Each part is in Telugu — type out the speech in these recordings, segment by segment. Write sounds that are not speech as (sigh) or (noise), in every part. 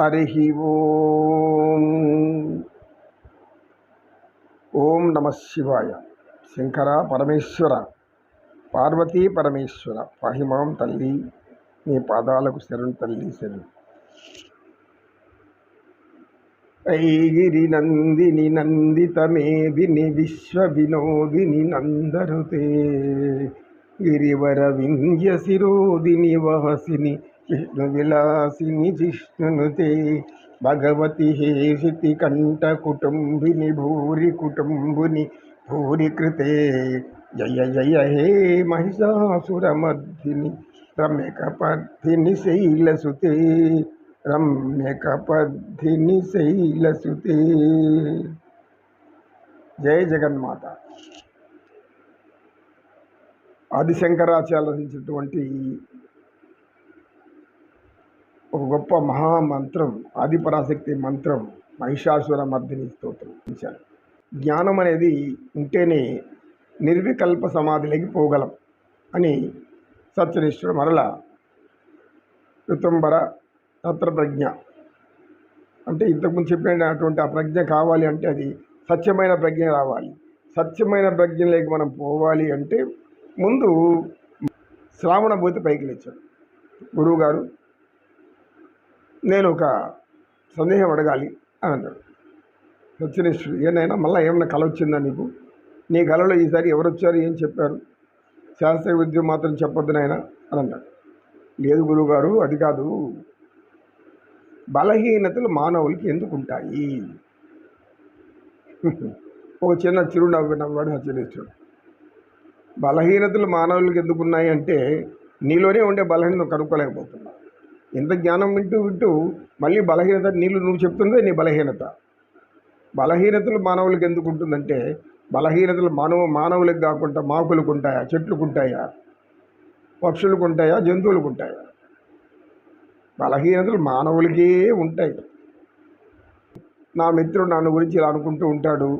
హరి ఓం. ఓం నమ శివాయ. శంకర పరమేశ్వర. పార్వతీ పరమేశ్వర. పాహిమాం తల్లి. నీ పాదాలకు శరణు తల్లి శరణు. ఐగిరి నందిని నందితమేదిని విశ్వ వినోదిని నందరుతే. గిరివర వింధ్య శిరోదిని వహసిని విష్ణు విలాసిని జిష్ణునుతే భగవతి హేషితి కంఠ కుటుంబిని భూరి కుటుంబుని భూరి కృతే జయ జయ హే మహిషాసురమర్ధిని రమ్యకపర్ధిని శైలసుతే. రమ్యకపర్ధిని శైలసుతే. జయ జగన్మాత. ఆదిశంకరాచార్య రచించినటువంటి ఒక గొప్ప మహామంత్రం ఆదిపరాశక్తి మంత్రం మహిషాసుర మర్దిని స్తోత్రం ఇచ్చారు జ్ఞానం అనేది ఉంటేనే నిర్వికల్ప సమాధిలోకి పోగలం అని సత్యనిష్ఠుడు మరల ఋతుంబర తత్రప్రజ్ఞ. అంటే ఇంతకుముందు చెప్పినటువంటి ఆ ప్రజ్ఞ కావాలి అంటే అది సత్యమైన ప్రజ్ఞ రావాలి. సత్యమైన ప్రజ్ఞలోకి మనం పోవాలి అంటే ముందు శ్రావణ భూతి పైకి లేచాడు. గురువుగారు నేను ఒక సందేహం అడగాలి అని అన్నాడు. సత్యనేశ్వరుడు ఏనైనా మళ్ళీ ఏమైనా కళ వచ్చిందా నీకు? నీ కళలో ఈసారి ఎవరు వచ్చారు? ఏం చెప్పారు? శాస్త్ర విద్య మాత్రం చెప్పొద్దు నాయన అని అన్నాడు. లేదు గురువుగారు అది కాదు. బలహీనతలు మానవులకి ఎందుకు ఉంటాయి? (laughs) ఒక చిన్న చిరునవ్వు నవ్వాడు సత్యనేశ్వరుడు. బలహీనతలు మానవులకి ఎందుకున్నాయి అంటే నీలోనే ఉండే బలహీనత కనుక్కోలేకపోతున్నావు. ఇంత జ్ఞానం వింటూ వింటూ మళ్ళీ బలహీనత నీళ్ళు నువ్వు చెప్తుందే నీ బలహీనత. బలహీనతలు మానవులకు ఎందుకు ఉంటుందంటే బలహీనతలు మానవ మానవులకు కాకుండా మాకులకు ఉంటాయా? చెట్లకు ఉంటాయా? పక్షులకు ఉంటాయా? జంతువులకు ఉంటాయా? బలహీనతలు మానవులకే ఉంటాయి. నా మిత్రుడు నన్ను గురించి ఇలా అనుకుంటూ ఉంటాడు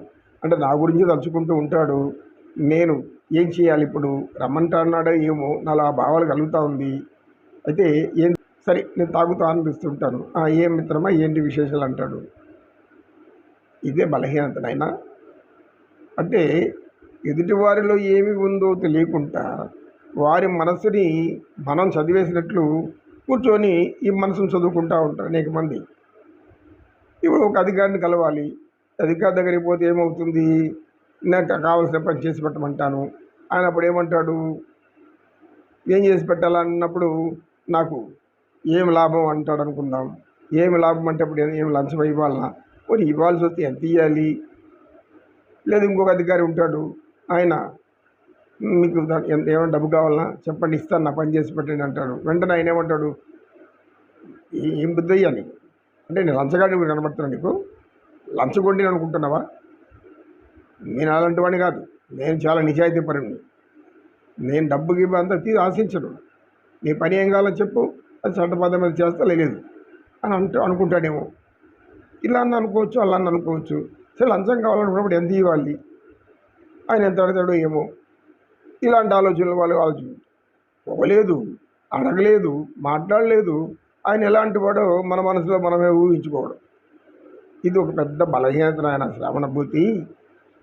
అంటే నా గురించి తలుచుకుంటూ ఉంటాడు నేను ఏం చేయాలి ఇప్పుడు? రమ్మంటాన్నాడో ఏమో నాలో ఆ భావాలు కలుగుతూ ఉంది. అయితే ఏం సరే నేను తాగుతూ అనిపిస్తుంటాను "ఆ, ఏం మిత్రమా ఏంటి విశేషాలు? అంటాడు. ఇదే బలహీనత నాయనా. అంటే ఎదుటివారిలో ఏమి ఉందో తెలియకుండా వారి మనసుని మనం చదివేసినట్లు కూర్చొని ఈ మనసును చదువుకుంటూ ఉంటారు అనేక మంది. ఇప్పుడు ఒక అధికారిని కలవాలి. అధికారి దగ్గరికి పోతే ఏమవుతుంది? నాకు కావాల్సిన పని చేసి పెట్టమంటాను. ఆయన అప్పుడు ఏమంటాడు? ఏం చేసి పెట్టాలన్నప్పుడు నాకు ఏం లాభం అంటాడు అనుకుందాం. ఏమి లాభం అంటే అప్పుడు ఏమి లంచం ఇవ్వాలన్నా పోనీ ఇవ్వాల్సి వస్తే ఎంత ఇవ్వాలి లేదు ఇంకొక అధికారి ఉంటాడు. ఆయన మీకు ఎంత ఏమైనా డబ్బు కావాలన్నా చెప్పండి ఇస్తాను నా పని చేసి పెట్టండి అంటాడు. వెంటనే ఆయన ఏమంటాడు? ఏం బుద్ధయ్యా నీకు? అంటే నేను లంచగాడిని కూడా కనబడుతున్నా నీకు. లంచగొండి అనుకుంటున్నావా? నేను అలాంటి వాడిని కాదు. నేను చాలా నిజాయితీ పరుణ్ణి నేను డబ్బు అంతా తీ ఆశించను. నీ పని ఏం కావాలో చెప్పు. అది చట్టబద్ధం మీద లేదు అని అంటూ అనుకుంటాడేమో. ఇలా అని అనుకోవచ్చు అలా అని అనుకోవచ్చు. సరే లంచం కావాలనుకున్నప్పుడు ఎంత ఇవ్వాలి? ఆయన ఎంత అడతాడో ఏమో. ఇలాంటి ఆలోచనలు వాళ్ళు ఆలోచన పోలేదు అడగలేదు మాట్లాడలేదు. ఆయన ఎలాంటి వాడో మన మనసులో మనమే ఊహించుకోవడం. ఇది ఒక పెద్ద బలహీనత ఆయన శ్రవణభూతి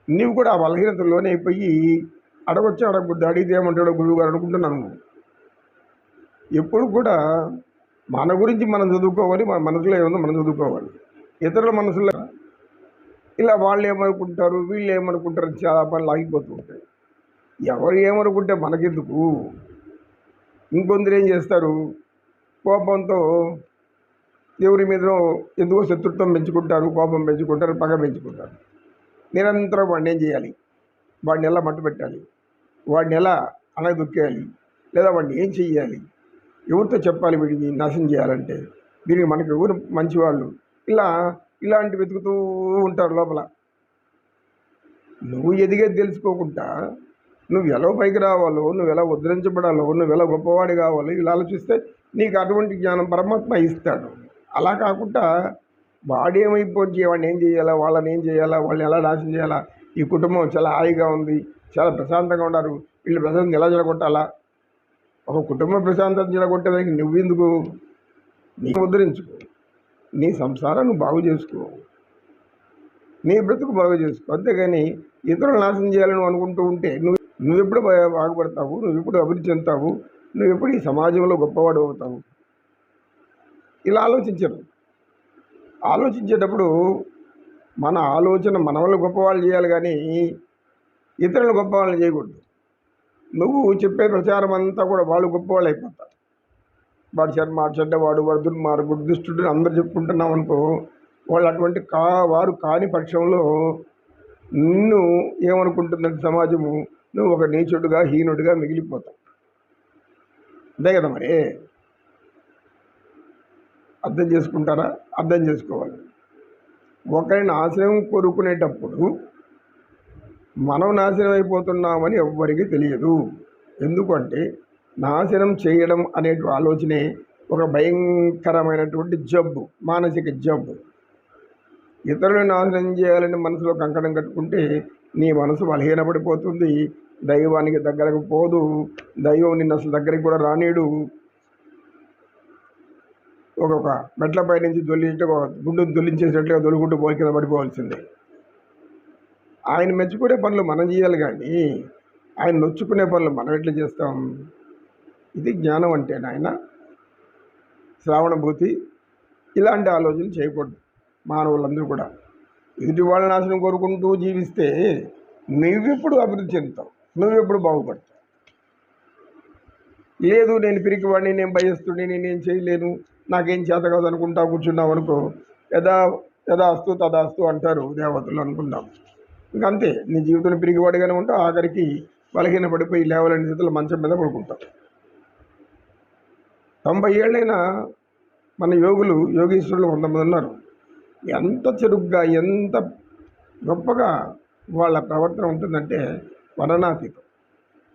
నీవు కూడా ఆ బలహీనతలోనే అయిపోయి అడగొచ్చి అడగబుద్ది అడిగితే ఏమంటాడో గురువు గారు అనుకుంటున్నాను. ఎప్పుడు కూడా మన గురించి మనం చదువుకోవాలి మన మనసులో ఏముందో మనం చదువుకోవాలి. ఇతరుల మనసులో ఇలా వాళ్ళు ఏమనుకుంటారు వీళ్ళు ఏమనుకుంటారు చాలా పనులు ఆగిపోతూ ఉంటాయి. ఎవరు ఏమనుకుంటే మనకెందుకు? ఇంకొందరు ఏం చేస్తారు? కోపంతో ఎవరి మీద ఎందుకో శత్రుత్వం పెంచుకుంటారు కోపం పెంచుకుంటారు పగ పెంచుకుంటారు. నిరంతరం వాడిని ఏం చేయాలి? వాడిని ఎలా మట్టు పెట్టాలి వాడిని ఎలా అనగదొక్కేయాలి లేదా వాడిని ఏం చెయ్యాలి? ఎవరితో చెప్పాలి వీడిని నాశనం చేయాలంటే? దీనికి మనకు ఎవరు మంచివాళ్ళు? ఇలా ఇలాంటి వెతుకుతూ ఉంటారు లోపల. నువ్వు ఎదిగేది తెలుసుకోకుండా నువ్వు ఎలా పైకి రావాలో నువ్వు ఎలా ఉద్ధరించబడాలో నువ్వు ఎలా గొప్పవాడి కావాలో ఇలా ఆలోచిస్తే నీకు అటువంటి జ్ఞానం పరమాత్మ ఇస్తాడు. అలా కాకుండా వాడేమైపోయి వాడిని ఏం చేయాలా వాళ్ళని ఏం చేయాలా వాళ్ళని ఎలా నాశనం చేయాలా? ఈ కుటుంబం చాలా హాయిగా ఉంది చాలా ప్రశాంతంగా ఉన్నారు. వీళ్ళు ప్రశాంతం ఎలా జరగొట్టాలా ఒక కుటుంబ ప్రశాంతత జరగొట్టేదానికి నువ్వెందుకు? నీకు ముద్రించుకో నీ సంసారం నువ్వు బాగు చేసుకో. నీ బ్రతుకు బాగు చేసుకో. అంతేగాని ఇతరులు నాశనం చేయాలని అనుకుంటూ ఉంటే నువ్వు నువ్వెప్పుడు బా- బాగుపడతావు? నువ్వెప్పుడు అభివృద్ధి చెందుతావు? నువ్వెప్పుడు ఈ సమాజంలో గొప్పవాడు అవుతావు? ఇలా ఆలోచించరు. ఆలోచించేటప్పుడు మన ఆలోచన మన వల్ల గొప్పవాళ్ళు చేయాలి కానీ ఇతరులు గొప్పవాళ్ళని చేయకూడదు. నువ్వు చెప్పే ప్రచారం అంతా కూడా వాళ్ళు గొప్పవాళ్ళు అయిపోతారు. వాడు చెడ్డ వాడు చెడ్డవాడు వాడు దుర్మార్గుడు దుష్టుడు అందరు చెప్పుకుంటున్నాం అనుకో వాళ్ళు అటువంటి కా వారు కాని పక్షంలో నిన్ను ఏమనుకుంటుందంటే సమాజము? నువ్వు ఒక నీచుడుగా హీనుడిగా మిగిలిపోతావు. అంతే కదా మరి? అర్థం చేసుకుంటారా? అర్థం చేసుకోవాలి. ఒకరిని ఆశ్రయం కోరుకునేటప్పుడు మనం నాశనం అయిపోతున్నామని ఎవ్వరికీ తెలియదు. ఎందుకంటే నాశనం చేయడం అనే ఆలోచనే ఒక భయంకరమైనటువంటి జబ్బు మానసిక జబ్బు. ఇతరులను నాశనం చేయాలని మనసులో కంకణం కట్టుకుంటే నీ మనసు బలహీనపడిపోతుంది. దైవానికి దగ్గరకు పోదు. దైవం నిన్ను అసలు దగ్గరికి కూడా రానీడు ఒక్కొక్క మెట్లపై నుంచి దొల్లించే గుండు దొల్లించేసినట్లుగా దొలుకుంటూ పోలి కింద పడిపోవాల్సిందే. ఆయన మెచ్చుకునే పనులు మనం చేయాలి కానీ ఆయన నొచ్చుకునే పనులు మనం ఎట్లా చేస్తాం? ఇది జ్ఞానం అంటే నాయన శ్రావణభూతి ఇలాంటి ఆలోచన చేయకూడదు మానవులందరూ కూడా. ఎదుటి వాళ్ళ నాశనం కోరుకుంటూ జీవిస్తే నువ్వెప్పుడు అభివృద్ధి చెందుతావు? నువ్వెప్పుడు బాగుపడతావు? లేదు నేను పిరికివాడిని నేను భయస్తుడిని నేను చేయలేను నాకేం చేత కాదు అనుకుంటా కూర్చున్నావు అనుకో యథా యథాస్తు తదాస్తు అంటారు దేవతలు అనుకుంటాం ఇంకా ఇంకంతే నీ జీవితంలో పిరిగివాడిగానే ఉంటావు ఆఖరికి బలహీన పడిపోయి లేవలేని స్థితిలో మంచం మీద పడుకుంటావు. తొంభై ఏళ్ళైనా మన యోగులు యోగీశ్వరులు కొంతమంది ఉన్నారు. ఎంత చురుగ్గా ఎంత గొప్పగా వాళ్ళ ప్రవర్తన ఉంటుందంటే వర్ణనాతీతం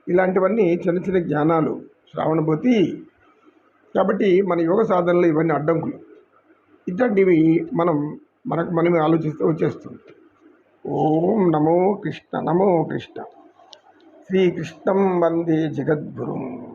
ఇలాంటివన్నీ చిన్న చిన్న జ్ఞానాలు శ్రావణభూతి కాబట్టి మన యోగ సాధనలో ఇవన్నీ అడ్డంకులు. ఇట్లాంటివి మనం మనకు మనమే ఆలోచిస్తూ వచ్చేస్తుంది. ఓం నమో కృష్ణ నమో కృష్ణ. శ్రీకృష్ణం వందే జగద్గురుం.